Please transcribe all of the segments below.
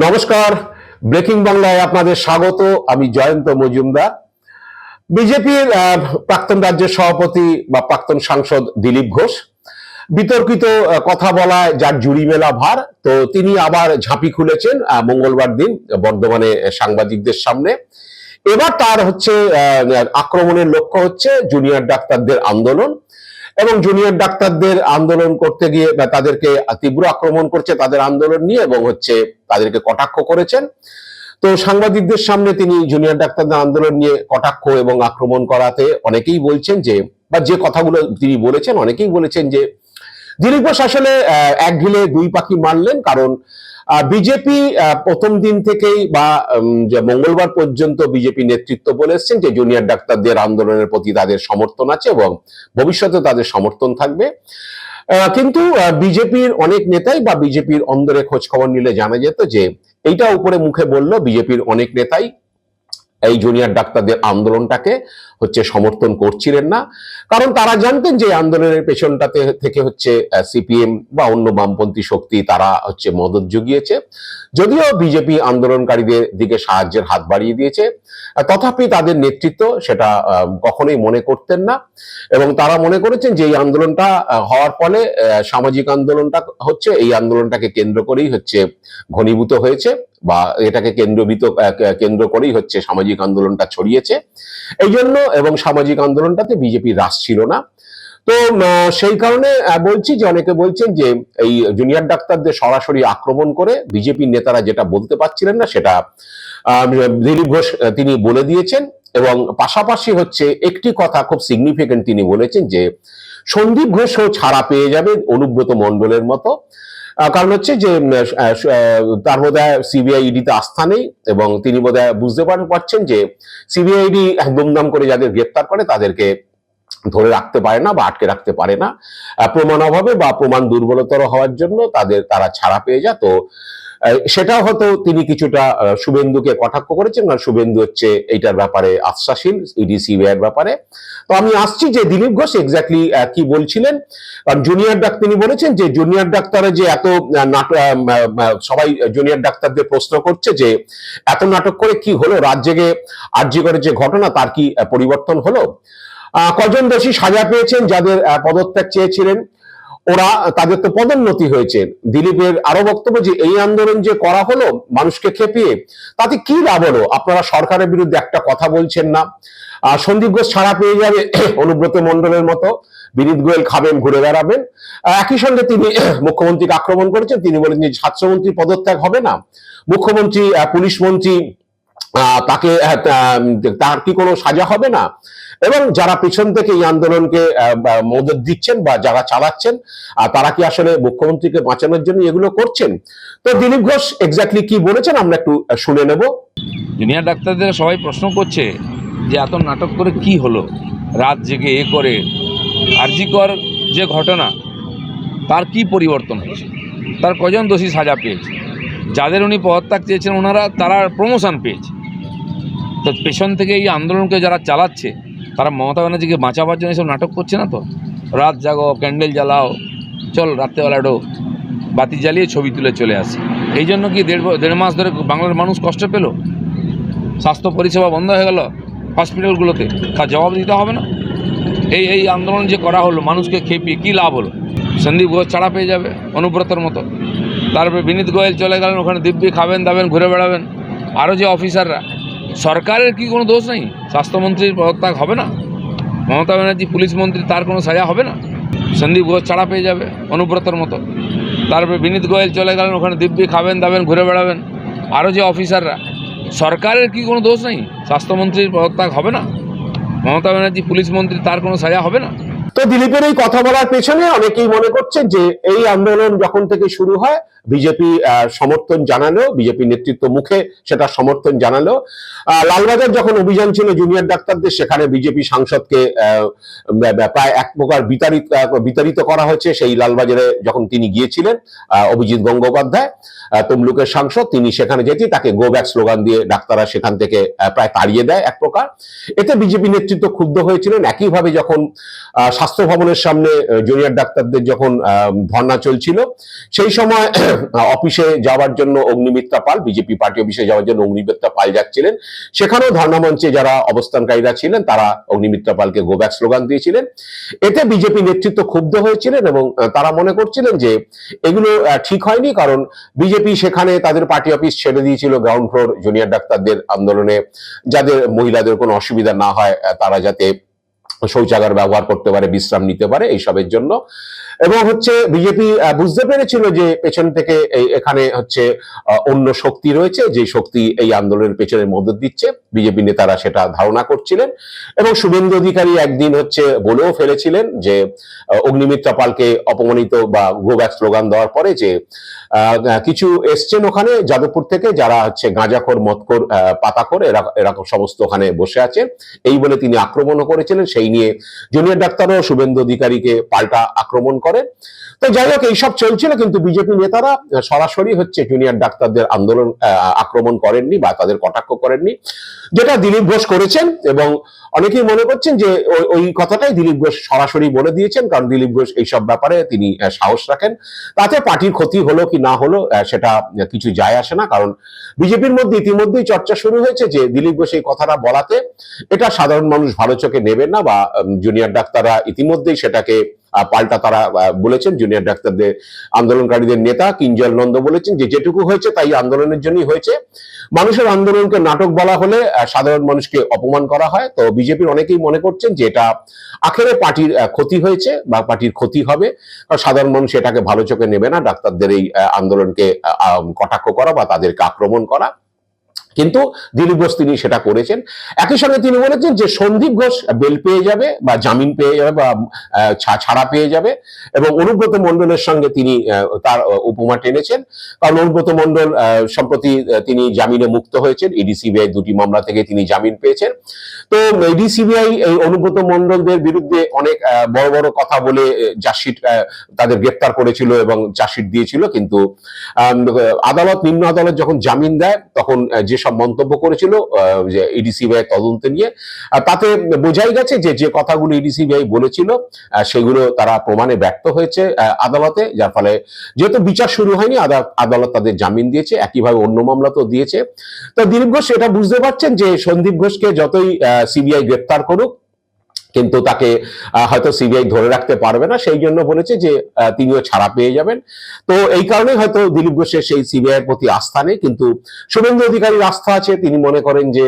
নমস্কার। ব্রেকিং বাংলায় আপনাদের স্বাগত। আমি জয়ন্ত মজুমদার। বিজেপির প্রাক্তন রাজ্যের সভাপতি বা প্রাক্তন সাংসদ দিলীপ ঘোষ। বিতর্কিত কথা বলায় যার জুড়ি মেলা ভার, তো তিনি আবার ঝাঁপি খুলেছেন মঙ্গলবার দিন বর্ধমানে সাংবাদিকদের সামনে। এবার তার হচ্ছে আক্রমণের লক্ষ্য হচ্ছে জুনিয়র ডাক্তারদের আন্দোলন। এবং জুনিয়র ডাক্তারদের আন্দোলন করতে গিয়ে তাদেরকে তীব্র আক্রমণ করছে, তাদের আন্দোলন নিয়ে এবং হচ্ছে তাদেরকে কটাক্ষ করেছেন। তো সাংবাদিকদের সামনে তিনি জুনিয়র ডাক্তারদের আন্দোলন নিয়ে কটাক্ষ এবং আক্রমণ করাতে অনেকেই বলছেন যে, বা যে কথাগুলো তিনি বলেছেন, অনেকেই বলেছেন যে দিলীপ ঘোষ আসলে এক ঢিলে দুই পাখি মারলেন কারণ বিজেপি প্রথম দিন থেকেই বা যে মঙ্গলবার পর্যন্ত বিজেপি নেতৃত্ব বলে এসছেন যে জুনিয়র ডাক্তারদের আন্দোলনের প্রতি তাদের সমর্থন আছে এবং ভবিষ্যতে তাদের সমর্থন থাকবে। কিন্তু বিজেপির অনেক নেতাই বা বিজেপির অন্দরে খোঁজ খবর নিলে জানা যেত যে এইটা উপরে মুখে বলল বিজেপির অনেক নেতাই এই জুনিয়র ডাক্তারদের আন্দোলনটাকে হচ্ছে সমর্থন করছিলেন না। কারণ তারা জানতেন যে আন্দোলনের পেছনটাতে থেকে হচ্ছে সিপিএম বা অন্য বামপন্থী শক্তি তারা হচ্ছে মদত জুগিয়েছে। যদিও বিজেপি আন্দোলনকারীদের দিকে সাহায্যের হাত বাড়িয়ে দিয়েছে তথাপি তাদের নেতৃত্ব সেটা কখনোই মনে করতেন না। এবং তারা মনে করেছেন যে এই আন্দোলনটা হওয়ার ফলে সামাজিক আন্দোলনটা হচ্ছে, এই আন্দোলনটাকে কেন্দ্র করেই হচ্ছে ঘনীভূত হয়েছে বা এটাকে কেন্দ্রবিত কেন্দ্র করেই হচ্ছে সামাজিক আন্দোলনটা ছড়িয়েছে। এই জন্য এবং সামাজিক আন্দোলনটাতে বিজেপি রাস ছিল না। তো সেই কারণে বলছি যে অনেকে বলছেন যে এই জুনিয়র ডাক্তারদের সরাসরি আক্রমণ করে বিজেপির নেতারা যেটা বলতে পারছিলেন না সেটা দিলীপ ঘোষ তিনি বলে দিয়েছেন এবং পাশাপাশি হচ্ছে একটি কথা খুব সিগনিফিকেন্ট তিনি বলেছেন যে সন্দীপ ঘোষও ছাড়া পেয়ে যাবে অনুব্রত মণ্ডলের মতো। কারণ হচ্ছে যে তার বোধহয় সিবিআই ইডিতে আস্থা নেই এবং তিনি বোধহয় বুঝতে পারছেন যে সিবিআইডি দুমদাম করে যাদের গ্রেপ্তার করে তাদেরকে ধরে রাখতে পারে না বা আটকে রাখতে পারে না। প্রমাণ অভাবে বা প্রমাণ দুর্বলতর হওয়ার জন্য তাদের, তারা ছাড়া পেয়ে যায়। তো সেটাও হয়তো তিনি কিছুটা শুভেন্দুকে কটাক্ষ করেছেন, কারণ শুভেন্দু হচ্ছে এইটার ব্যাপারে আশ্বাসীন ইডি সিবিআই এর ব্যাপারে। তো আমি আসছি যে দিলীপ ঘোষ এক্স্যাক্টলি কি বলছিলেন, কারণ জুনিয়র ডাক্তার তিনি বলেছেন যে জুনিয়র ডাক্তারে যে এত সবাই জুনিয়র ডাক্তারদের প্রশ্ন করছে যে এত নাটক করে কি হলো, রাত জেগে আর্জি করে যে ঘটনা তার কি পরিবর্তন হলো? কজন দোষী সাজা পেয়েছেন যাদের পদত্যাগ চেয়েছিলেন? ওরা তাদের তো পদোন্নতি হয়েছে। দিলীপের আরও বক্তব্য যে, এই আন্দোলন যে করা হলো, মানুষকে খেপিয়ে, তাতে কি লাভ হলো? আপনারা সরকারের বিরুদ্ধে একটা কথা বলছেন না। সন্দীপ ঘোষ ছাড়া পেয়ে যাবে অনুব্রত মণ্ডলের মতো। বিনীত গোয়েল খাবেন, ঘুরে বেড়াবেন। একই সঙ্গে তিনি মুখ্যমন্ত্রীকে আক্রমণ করেছেন। তিনি বলেন যে স্বাস্থ্যমন্ত্রী পদত্যাগ হবে না। মুখ্যমন্ত্রী পুলিশ মন্ত্রী তাকে তার কি কোনো সাজা হবে না? এবং যারা পেছন থেকে এই আন্দোলনকে মদত দিচ্ছেন বা যারা চালাচ্ছেন তারা কি আসলে মুখ্যমন্ত্রীকে বাঁচানোর জন্য এগুলো করছেন? তো দিলীপ ঘোষ এক্স্যাক্টলি কি বলেছেন আমরা একটু শুনে নেব। জুনিয়র ডাক্তারদের সবাই প্রশ্ন করছে যে এত নাটক করে কি হলো? রাত জেগে এ করে আরজিকর যে ঘটনা, তার কি পরিবর্তন হয়েছে? তার কজন দোষী সাজা পেয়েছে? যাদের উনি পদত্যাগ চেয়েছেন, ওনারা তারা প্রমোশন পেয়েছে? তো পেছন থেকে এই আন্দোলনকে যারা চালাচ্ছে তারা মমতা ব্যানার্জিকে বাঁচাবার জন্য এসব নাটক করছে না তো? রাত জাগো ক্যান্ডেল জ্বালাও, চল রাত্রেবেলা একটু বাতি জ্বালিয়ে ছবি তুলে চলে আসে। এই জন্য কি দেড় দেড় মাস ধরে বাংলার মানুষ কষ্ট পেল? স্বাস্থ্য পরিষেবা বন্ধ হয়ে গেল হসপিটালগুলোতে, তার জবাব দিতে হবে না? এই এই আন্দোলন যে করা হলো, মানুষকে খেপিয়ে কী লাভ হলো? সন্দীপ ঘোষ ছাড়া পেয়ে যাবে অনুব্রতর মতো। তারপরে বিনীত গোয়েল চলে গেলেন, ওখানে দিব্যি খাবেন, দাবেন, ঘুরে বেড়াবেন। আরও যে অফিসাররা সরকারের কি কোনো দোষ নেই? স্বাস্থ্যমন্ত্রীর পদত্যাগ হবে না? মমতা ব্যানার্জি, পুলিশ মন্ত্রী, তার কোনো সাজা হবে না? সন্দীপ ঘোষ ছাড়া পেয়ে যাবে অনুব্রতর মতো। তারপরে বিনীত গোয়েল চলে গেলেন, ওখানে দিব্যি খাবেন, দাবেন, ঘুরে বেড়াবেন। আরও যে অফিসাররা, সরকারের কি কোনো দোষ নেই? স্বাস্থ্যমন্ত্রীর পদত্যাগ হবে না? মমতা ব্যানার্জি, পুলিশ মন্ত্রী, তার কোনো সাজা হবে না? তো দিলীপের এই কথা বলার পেছনে অনেকেই মনে করছেন যে এই আন্দোলন যখন থেকে শুরু হয়, বিজেপি সমর্থন জানালো বিজেপি নেতৃত্ব মুখে সেটা সমর্থন জানালো। লালবাজার যখন অভিযান ছিল জুনিয়র ডাক্তারদের, সেখানে বিজেপি সাংসদকে প্রায় এক প্রকার বিতাড়িত বিতাড়িত করা হয়েছে। সেই লালবাজারে যখন তিনি গিয়েছিলেন অভিজিৎ গঙ্গোপাধ্যায়। তমলুকের সাংসদ, তিনি সেখানে যেতে তাকে গো ব্যাক স্লোগান দিয়ে ডাক্তাররা সেখান থেকে প্রায় তাড়িয়ে দেয় এক প্রকার। এতে বিজেপি নেতৃত্ব ক্ষুব্ধ হয়েছিলেন। একইভাবে যখন স্বাস্থ্য ভবনের সামনে জুনিয়র ডাক্তারদের যখন ধর্ণা চলছিল, সেই সময় অফিসে যাওয়ার জন্য অগ্নিমিত্রা পাল, বিজেপি পার্টি অফিসে যাওয়ার জন্য অগ্নিমিত্রা পাল যাচ্ছিলেন। সেখানেও ধর্ণা মঞ্চে যারা অবস্থানকারীরা ছিলেন, তারা অগ্নিমিত্রা পালকে গোব্যাক স্লোগান দিয়েছিলেন। এতে বিজেপি নেতৃত্ব ক্ষুব্ধ হয়েছিলেন এবং তারা মনে করছিলেন যে, এগুলো ঠিক হয়নি কারণ বিজেপি সেখানে তাদের পার্টি অফিস ছেড়ে দিয়েছিল গ্রাউন্ড ফ্লোর জুনিয়র ডাক্তারদের আন্দোলনে। যাদের মহিলাদের কোনো অসুবিধা না হয় তারা যাতে শৌচাগার ব্যবহার করতে পারে, বিশ্রাম নিতে পারে এইসবের জন্য। এবং হচ্ছে বিজেপি বুঝতে পেরেছিল যে পেছন থেকে এখানে হচ্ছে অন্য শক্তি রয়েছে, যে শক্তি এই আন্দোলনের পেছনে মদত দিচ্ছে। বিজেপি নেতারা সেটা ধারণা করছিলেন। এবং শুভেন্দু অধিকারী একদিন হচ্ছে বলেও ফেলেছিলেন যে অগ্নিমিত্রা পালকে অপমানিত বা গোব্যাক স্লোগান দেওয়ার পরে যে কিছু এসছেন ওখানে যাদবপুর থেকে যারা হচ্ছে গাঁজাখোর মতখোর পাতাখোর, এরা এরকম সমস্ত ওখানে বসে আছেন এই বলে তিনি আক্রমণও করেছিলেন, সেই নিয়ে জুনিয়র ডাক্তারও শুভেন্দু অধিকারীকে পাল্টা আক্রমণ করে। তো যাই হোক, এইসব চলছিল কিন্তু বিজেপি নেতারা সরাসরি হচ্ছে জুনিয়র ডাক্তারদের আন্দোলন আক্রমণ করেননি বা তাদের কটাক্ষ করেননি, যেটা দিলীপ ঘোষ করেছেন এবং অনেকেই মনে করছেন যে ওই- কথাটাই দিলীপ ঘোষ সরাসরি বলে দিয়েছেন, কারণ দিলীপ ঘোষ এইসব ব্যাপারে তিনি সাহস রাখেন। তাতে পার্টির ক্ষতি হলো কি না হলো সেটা কিছু যায় আসে না, কারণ বিজেপির মধ্যে ইতিমধ্যেই চর্চা শুরু হয়েছে যে দিলীপ ঘোষ এই কথাটা বলাতে, এটা সাধারণ মানুষ ভালো চোখে নেবেন না বা জুনিয়র ডাক্তাররা ইতিমধ্যেই সেটাকে পাল্টা তারা বলেছেন। জুনিয়র ডাক্তারদের, আন্দোলনকারীদের নেতা কিঞ্জল নন্দ বলেছেন যে যেটুকু হয়েছে তাই আন্দোলনের জন্যই হয়েছে। মানুষের আন্দোলনকে নাটক বলা হলে সাধারণ মানুষকে অপমান করা হয়। তো বিজেপির অনেকেই মনে করছেন যে এটা আখেরে পার্টির ক্ষতি হয়েছে বা পার্টির ক্ষতি হবে। সাধারণ মানুষ এটাকে ভালো চোখে নেবে না। ডাক্তারদের এই আন্দোলনকে কটাক্ষ করা বা তাদেরকে আক্রমণ করা। কিন্তু দিলীপ ঘোষ তিনি সেটা করেছেন। একই সঙ্গে তিনি বলেছেন যে সন্দীপ ঘোষ বেল পেয়ে যাবে বা জামিন পেয়ে যাবে বা ছাড়া পেয়ে যাবে এবং অনুব্রত মণ্ডলের সঙ্গে তিনি তার উপমা টেনেছেন। কারণ অনুব্রত মণ্ডল সম্প্রতি তিনি জামিনে মুক্ত হয়েছেন। ইডি সিবিআই দুটি মামলা থেকে তিনি জামিন পেয়েছেন। তো ইডি সিবিআই এই অনুব্রত মণ্ডলদের বিরুদ্ধে অনেক বড় বড় কথা বলে চার্জশিট তাদের গ্রেপ্তার করেছিল এবং চার্জশিট দিয়েছিল। কিন্তু আদালত নিম্ন আদালত যখন জামিন দেয় তখন আহ, যেসব মন্তব্য করেছিল যে ইডিসিবিআই তদন্ত নিয়ে। তাতে বোঝাই গেছে যে যে কথাগুলো ইডিসিবিআই বলেছিল সেগুলো তারা প্রমাণে ব্যক্ত হয়েছে আদালতে, যার ফলে যেহেতু বিচার শুরু হয়নি আদালত তাদের জামিন দিয়েছে, একইভাবে অন্য মামলা তো দিয়েছে। তো দিলীপ ঘোষ এটা বুঝতে পারছেন যে সন্দীপ ঘোষকে যতই সিবিআই গ্রেপ্তার করুক কিন্তু তাকে হয়তো সিবিআই ধরে রাখতে পারবে না। সেই জন্য বলেছে যে তিনিও ছাড়া পেয়ে যাবেন। তো এই কারণে হয়তো দিলীপ ঘোষের সেই সিবিআই এর প্রতি আস্থা নেই। কিন্তু শুভেন্দু অধিকারীর আস্থা আছে। তিনি মনে করেন যে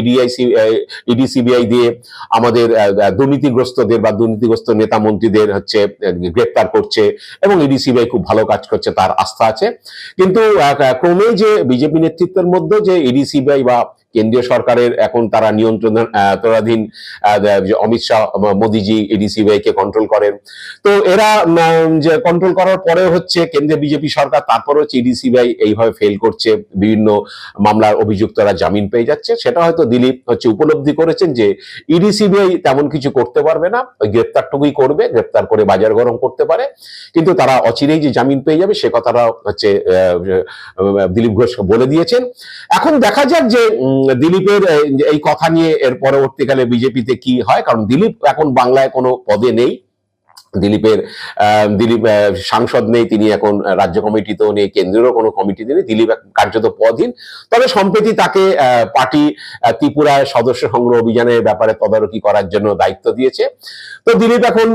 ইডিআই ইডি সিবিআই দিয়ে আমাদের দুর্নীতিগ্রস্তদের বা দুর্নীতিগ্রস্ত নেতা মন্ত্রীদের হচ্ছে গ্রেপ্তার করছে এবং ইডি সিবিআই খুব ভালো কাজ করছে তার আস্থা আছে। কিন্তু ক্রমেই যে বিজেপি নেতৃত্বের মধ্যে যে ইডি সিবিআই বা কেন্দ্রীয় সরকারের এখন তারা নিয়ন্ত্রণ আহ, অমিত শাহ মোদিজি এডিসিবিআই কে কন্ট্রোল করেন। তো এরা যে কন্ট্রোল করার পরে হচ্ছে কেন্দ্রীয় বিজেপি সরকার তারপরে হচ্ছে ইডিসিবিআই এইভাবে ফেল করছে বিভিন্ন মামলার অভিযুক্তরা জামিন পেয়ে যাচ্ছে। সেটা হয়তো দিলীপ হচ্ছে উপলব্ধি করেছেন যে ইডিসিবিআই তেমন কিছু করতে পারবে না ওই গ্রেপ্তারটুকুই করবে গ্রেপ্তার করে বাজার গরম করতে পারে। কিন্তু তারা অচিরেই যে জামিন পেয়ে যাবে সে কথাটা হচ্ছে দিলীপ ঘোষ বলে দিয়েছেন। এখন দেখা যাক যে দিলীপের, এই- কথা নিয়ে এর পরবর্তীকালে বিজেপিতে কি হয়? কারণ দিলীপ এখন বাংলায় কোনো পদে নেই। দিলীপের দিলীপ সাংসদ নেই, তিনি এখন রাজ্য কমিটিতেও নেই কেন্দ্রেরও কোনো কমিটিতে নেই, দিলীপ কার্যত পদহীন। তবে সম্প্রতি তাকে পার্টি ত্রিপুরায় সদস্য সংগ্রহ অভিযানের ব্যাপারে তদারকি করার জন্য দায়িত্ব দিয়েছে। তো দিলীপ এখন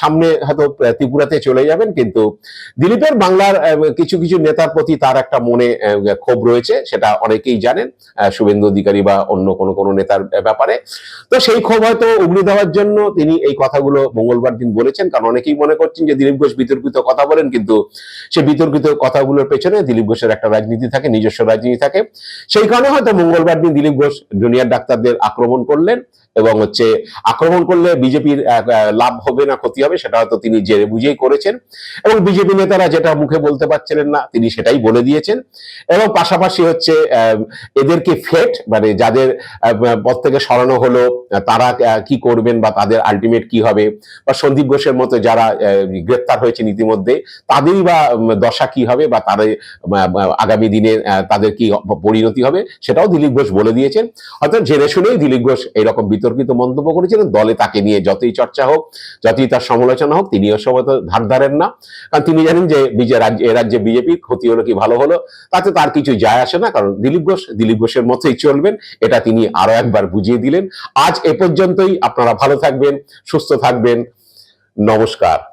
সামনে হয়তো ত্রিপুরাতে চলে যাবেন, কিন্তু দিলীপের বাংলার কিছু কিছু নেতার প্রতি তার একটা মনে ক্ষোভ রয়েছে, সেটা অনেকেই জানেন শুভেন্দু অধিকারী বা অন্য কোনো কোনো নেতার ব্যাপারে। তো সেই ক্ষোভ হয়তো উগড়ে দেওয়ার জন্য তিনি এই কথাগুলো মঙ্গলবার দিন বলেছেন, কারণ অনেকেই মনে করছেন যে দিলীপ ঘোষ বিতর্কিত কথা বলেন, কিন্তু সে বিতর্কিত কথাগুলোর পেছনে দিলীপ ঘোষের একটা রাজনীতি থাকে, নিজস্ব রাজনীতি থাকে। সেই কারণে হয়তো মঙ্গলবার দিন দিলীপ ঘোষ জুনিয়র ডাক্তারদের আক্রমণ করলেন, এবং হচ্ছে আক্রমণ করলে বিজেপির লাভ হবে না, ক্ষতি হবে, সেটা হয়তো তিনি জেনে বুঝেই করেছেন। এবং বিজেপি নেতারা যেটা মুখে বলতে পারছিলেন না, তিনি সেটাই বলে দিয়েছেন। এবং পাশাপাশি হচ্ছে এদেরকে ফেট মানে যাদের পদ থেকে সরানো হলো, তারা কি করবেন বা তাদের আলটিমেট কি হবে, বা সন্দীপ ঘোষের মতো যারা গ্রেপ্তার হয়েছেন ইতিমধ্যে, তাদেরই বা দশা কি হবে বা তাদের আগামী দিনে তাদের কি পরিণতি হবে, সেটাও দিলীপ ঘোষ বলে দিয়েছেন। অর্থাৎ জেনে শুনেই দিলীপ ঘোষ এরকম বিতর্কিত মন্তব্য করেছিলেন। দলে তাকে নিয়ে যতই চর্চা হোক, যতই তার সমালোচনা হোক তিনিও সবাই ধার ধারেন না। কারণ তিনি জানেন যে রাজ্য রাজ্যে বিজেপির ক্ষতি হলো কি ভালো হলো, তাতে তার কিছু যায় আসে না। কারণ দিলীপ ঘোষ, দিলীপ ঘোষের মতোই চলবেন, এটা তিনি আরও একবার বুঝিয়ে দিলেন। আজ এ পর্যন্তই, আপনারা ভালো থাকবেন, সুস্থ থাকবেন। নমস্কার।